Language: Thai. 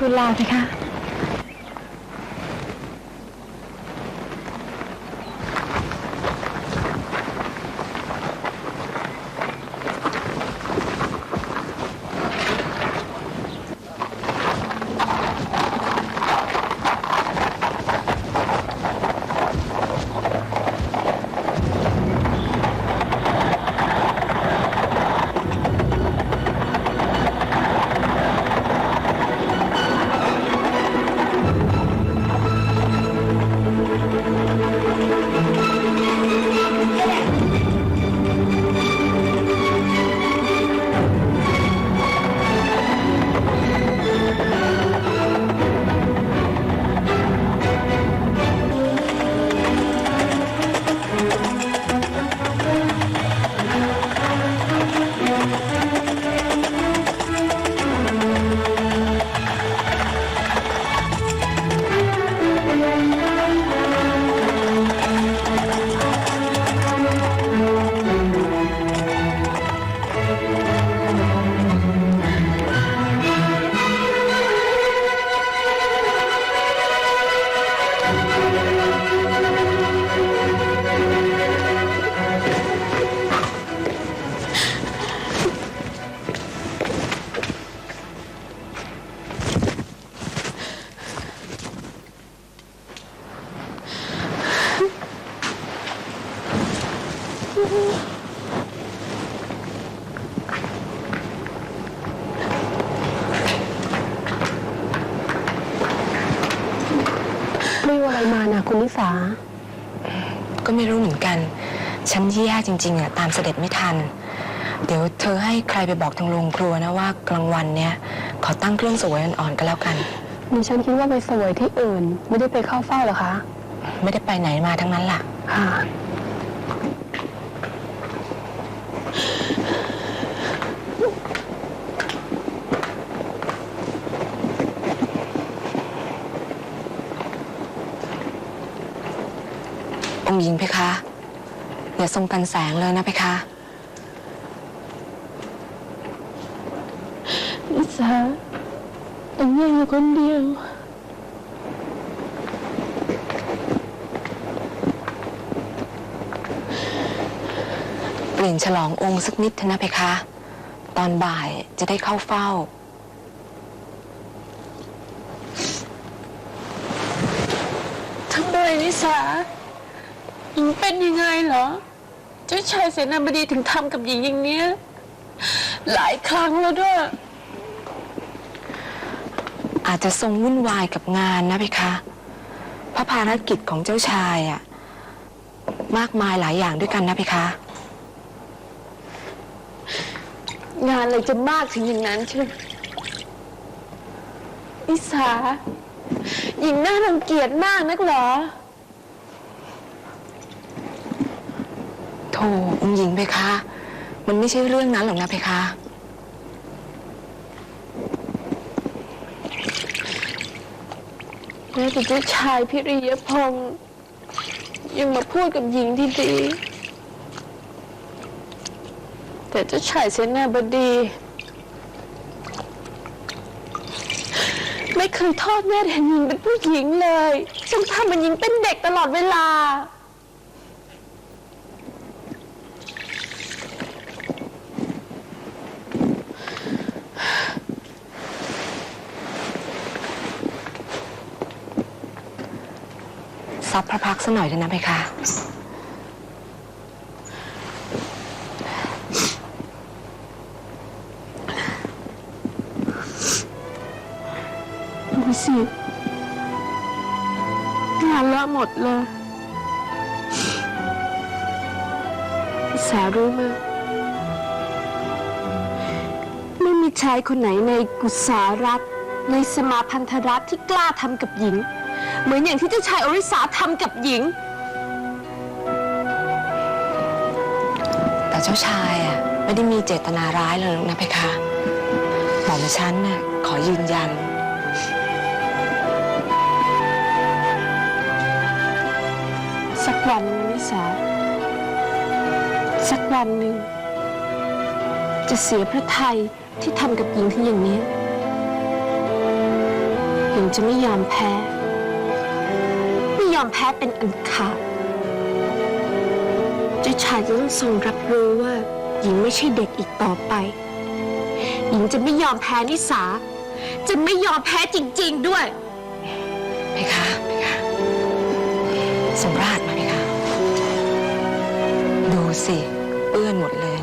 ทุลลาสิคะ ไม่ว่าอะไรมานะคุณนิสา ก็ไม่รู้เหมือนกัน ฉันแย่จริงๆอะตามเสด็จไม่ทัน เดี๋ยวเธอให้ใครไปบอกทางโรงครัวนะว่ากลางวันเนี้ยขอตั้งเครื่องเสวยอ่อนๆก็แล้วกัน ดิฉันคิดว่าไปสวยที่อื่น ไม่ได้ไปเข้าเฝ้าเหรอคะ ไม่ได้ไปไหนมาทั้งนั้นล่ะ ค่ะ หญิงเพคะอย่าทรงกันแสงเลยนะเพคะนิสาแต่งยังอยู่คนเดียวเปลี่ยนฉลององค์สักนิดเถอะนะเพคะ ตอนบ่ายจะได้เข้าเฝ้าทำไมนิสาห ญิงเป็นยังไงเหรอ เจ้าชายเสนาบดีถึงทำกับหญิงอย่างเนี้ยหลายครั้งแล้วด้วย อาจจะทรงวุ่นวายกับงานนะเพคะเพราะภารกิจของเจ้าชายอะมากมายหลายอย่างด้วยกันนะเพคะ งานอะไรจะมากถึงอย่างนั้นเชียวนิสาหญิงน่ารังเกียจมากนักเหรอ โธ่องค์หญิงเพคะ มันไม่ใช่เรื่องนั้นหรอกนะเพคะ แม้แต่เจ้าชายพิริยพงศ์ยังมาพูดกับหญิงที่ดีแต่เจ้าชายเสนาบดี ไม่เคยทอดแม่เห็นหญิงเป็นผู้หญิงเลยจนทำมันหญิงเป็นเด็กตลอดเวลา ซับพระพักตร์ซะหน่อยเถอะนะเพคะ ดูสิงานเลอะหมดเลยสารู้ไหมไม่มีชายคนไหนในกุสารัฐ ในสมาพันธรัฐที่กล้าทำกับหญิง เหมือนอย่างที่เจ้าชายอริสาทำกับหญิง แต่เจ้าชายอะไม่ได้มีเจตนาร้ายเลยหรอกนะเพคะหม่อมฉันน่ะขอยืนยัน สักวันหนึงนิสา สักวันหนึ่ง จะเสียพระทัยที่ทำกับหญิงที่อย่างนี้จะไม่ยอมแพ้ไม่ย อมแพ้เป็นอันขาดเจ้าชายจะต้องทรงรับรู้ว่า หญิงไม่ใช่เด็กอีกต่อไป หญิงจะไม่ยอมแพ้นิสา จะไม่ยอมแพ้จริง ๆ ด้วยเพคะเพคะสำราญมาเพคะ ดูสิ เปื้อนหมดเลย